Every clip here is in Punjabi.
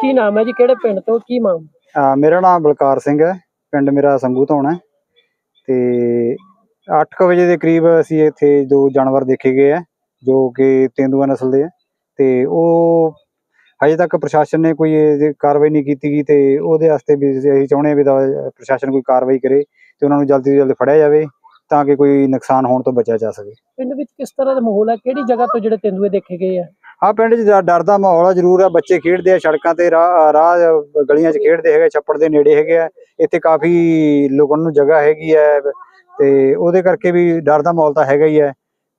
ਕੀ ਨਾਮ ਹੈ ਜੀ? ਕਿਹੜੇ ਪਿੰਡ ਤੋਂ? ਕੀ ਮਾਮ ਮੇਰਾ ਨਾਮ ਬਲਕਾਰ ਸਿੰਘ ਹੈ। ਪਿੰਡ ਮੇਰਾ ਸੰਗੂ ਧੌਣ ਹੈ। ਤੇ 8:00 ਵਜੇ ਦੇ ਕਰੀਬ ਅਸੀਂ ਇੱਥੇ ਦੋ ਜਾਨਵਰ ਦੇਖੇ ਗਏ ਆ ਜੋ ਕਿ ਤੇਂਦੂਆ ਨਸਲ ਦੇ ਆ ਤੇ ਉਹ ਹਜੇ ਤੱਕ ਪ੍ਰਸ਼ਾਸਨ ਨੇ ਕੋਈ ਕਾਰਵਾਈ ਨਹੀਂ ਕੀਤੀ ਗਈ ਤੇ ਉਹਦੇ ਵਾਸਤੇ ਵੀ ਅਸੀਂ ਚਾਹੁੰਦੇ ਹਾਂ ਵੀ ਪ੍ਰਸ਼ਾਸਨ ਕੋਈ ਕਾਰਵਾਈ ਕਰੇ ਤੇ ਉਹਨਾਂ ਨੂੰ ਜਲਦੀ ਤੋਂ ਜਲਦੀ ਫੜਿਆ ਜਾਵੇ ਤਾਂ ਕਿ ਕੋਈ ਨੁਕਸਾਨ ਹੋਣ ਤੋਂ ਬਚਿਆ ਜਾ ਸਕੇ। ਪਿੰਡ ਵਿੱਚ ਕਿਸ ਤਰ੍ਹਾਂ ਦਾ ਮਾਹੌਲ ਹੈ? ਕਿਹੜੀ ਜਗ੍ਹਾ ਤੋਂ ਜਿਹੜੇ ਤੇਂਦੂਏ ਦੇਖੇ ਗਏ ਆ? ਆ ਪਿੰਡ 'ਚ ਡਰ- ਦਾ ਮਾਹੌਲ ਆ ਜ਼ਰੂਰ ਆ ਬੱਚੇ ਖੇਡਦੇ ਆ ਸੜਕਾਂ ਤੇ ਰਾਹ ਰਾਹ ਗਲੀਆਂ 'ਚ ਖੇਡਦੇ ਹੈਗੇ ਛੱਪੜ ਦੇ ਨੇੜੇ ਹੈਗੇ ਆ ਇੱਥੇ ਕਾਫੀ ਲੁਕਣ ਨੂੰ ਜਗ੍ਹਾ ਹੈਗੀ ਹੈ ਤੇ ਉਹਦੇ ਕਰਕੇ ਵੀ ਡਰ ਦਾ ਮਾਹੌਲ ਤਾਂ ਹੈਗਾ ਹੀ ਹੈ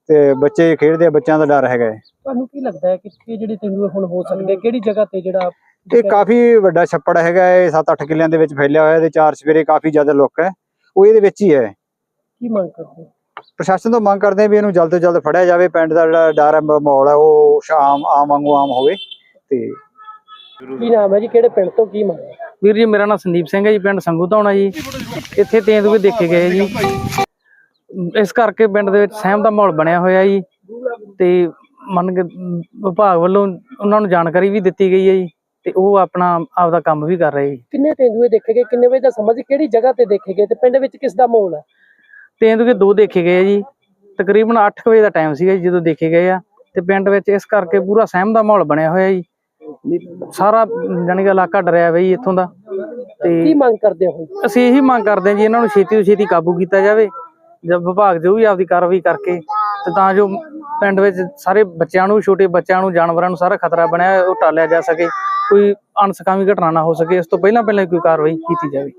ਤੇ ਬੱਚੇ ਖੇਡਦੇ ਆ ਬੱਚਿਆਂ ਦਾ ਡਰ ਹੈਗਾ ਤੁਹਾਨੂੰ ਕੀ ਲੱਗਦਾ ਹੈ ਕਿ ਕਿ ਜਿਹੜੇ ਹੁਣ ਹੋ ਸਕਦੇ ਕਿਹੜੀ ਜਗ੍ਹਾ ਤੇ ਜਿਹੜਾ ਇਹ ਕਾਫੀ ਵੱਡਾ ਛੱਪੜ ਹੈਗਾ ਹੈ 7-8 ਕਿੱਲਿਆਂ ਦੇ ਵਿੱਚ ਫੈਲਿਆ ਹੋਇਆ ਇਹਦੇ ਚਾਰ ਸਵੇਰੇ ਕਾਫੀ ਜ਼ਿਆਦਾ ਲੁੱਕ ਹੈ ਉਹ ਇਹਦੇ ਵਿੱਚ ਹੀ ਹੈ ਕੀ ਮੰਗ ਕਰਦੇ? ਪ੍ਰਸ਼ਾਸਨ ਤੋਂ ਮੰਗ ਕਰਦੇ ਆ ਵੀ ਇਹਨੂੰ ਜਲਦ ਤੋਂ ਜਲਦ ਫੜਿਆ ਜਾਵੇ ਪਿੰਡ ਦਾ ਜਿਹੜਾ ਡਰ ਮਾਹੌਲ ਹੈ ਉਹ ਸ਼ਾਮ ਆਮ ਵਾਂਗੂ ਆਮ ਹੋਵੇ ਤੇ ਕੀ ਨਾਮ ਹੈ ਜੀ? ਕਿਹੜੇ ਪਿੰਡ ਤੋਂ ਕੀ ਮੰਗ ਵੀਰ ਜੀ ਮੇਰਾ ਨਾਮ ਸੰਦੀਪ ਸਿੰਘ ਹੈ ਜੀ ਪਿੰਡ ਸੰਗੂ ਧੌਣਾ ਜੀ। ਇੱਥੇ ਤੇਂਦੂਏ ਦੇਖੇ ਗਏ ਜੀ। ਇਸ ਕਰਕੇ ਪਿੰਡ ਦੇ ਵਿੱਚ ਸਹਿਮ ਦਾ ਮਾਹੌਲ ਬਣਿਆ ਹੋਇਆ ਜੀ। ਤੇ ਮੰਨ ਕੇ ਵਿਭਾਗ ਵੱਲੋਂ ਉਹਨਾਂ ਨੂੰ ਜਾਣਕਾਰੀ ਵੀ ਦਿੱਤੀ ਗਈ ਹੈ ਜੀ। ਤੇ ਉਹ ਆਪਣਾ ਆਪਦਾ ਕੰਮ ਵੀ ਕਰ ਰਹੇ ਜੀ। ਕਿੰਨੇ ਤੇਂਦੂਏ ਦੇਖੇ ਗਏ ਕਿੰਨੇ ਵਜੇ ਦਾ ਸਮਾਂ ਕਿਹੜੀ ਜਗ੍ਹਾ ਤੇ ਦੇਖੇ ਗਏ ਤੇ ਪਿੰਡ ਵਿੱਚ ਕਿਸ ਦਾ ਮਾਹੌਲ ਹੈ? ਤੇਂਦੂਏ ਦੋ ਦੇਖੇ ਗਏ ਜੀ। ਤਕਰੀਬਨ 8 ਵਜੇ ਦਾ ਟਾਈਮ ਸੀਗਾ ਜੀ ਜਦੋਂ ਦੇਖੇ ਗਏ ਆ। ਤੇ ਪਿੰਡ ਵਿੱਚ ਇਸ ਕਰਕੇ ਪੂਰਾ ਸਹਿਮ ਦਾ ਮਾਹੌਲ ਬਣਿਆ ਹੋਇਆ ਜੀ। ਸਾਰਾ ਜਾਣੀ ਕਿ ਇਲਾਕਾ ਡਰਿਆ ਜੀ ਇੱਥੋਂ ਦਾ। ਕੀ ਤੇ ਮੰਗ ਕਰਦੇ ਹੋ? ਅਸੀਂ ਇਹੀ ਮੰਗ ਕਰਦੇ ਹਾਂ ਜੀ ਇਹਨਾਂ ਨੂੰ ਛੇਤੀ ਤੋਂ ਛੇਤੀ ਕਾਬੂ ਕੀਤਾ ਜਾਵੇ। ਜਦ ਵਿਭਾਗ ਜੋ ਵੀ ਆਪਦੀ ਕਾਰਵਾਈ ਕਰਕੇ ਤੇ ਤਾਂ ਜੋ ਪਿੰਡ ਵਿੱਚ ਸਾਰੇ ਬੱਚਿਆਂ ਨੂੰ ਛੋਟੇ ਬੱਚਿਆਂ ਨੂੰ ਜਾਨਵਰਾਂ ਨੂੰ ਸਾਰਾ ਖਤਰਾ ਬਣਿਆ ਉਹ ਟਾਲਿਆ ਜਾ ਸਕੇ। ਕੋਈ ਅਣਸਕਾਮੀ ਘਟਨਾ ਨਾ ਹੋ ਸਕੇ। ਇਸ ਤੋਂ ਪਹਿਲਾਂ ਪਹਿਲਾਂ ਕੋਈ ਕਾਰਵਾਈ ਕੀਤੀ ਜਾਵੇ।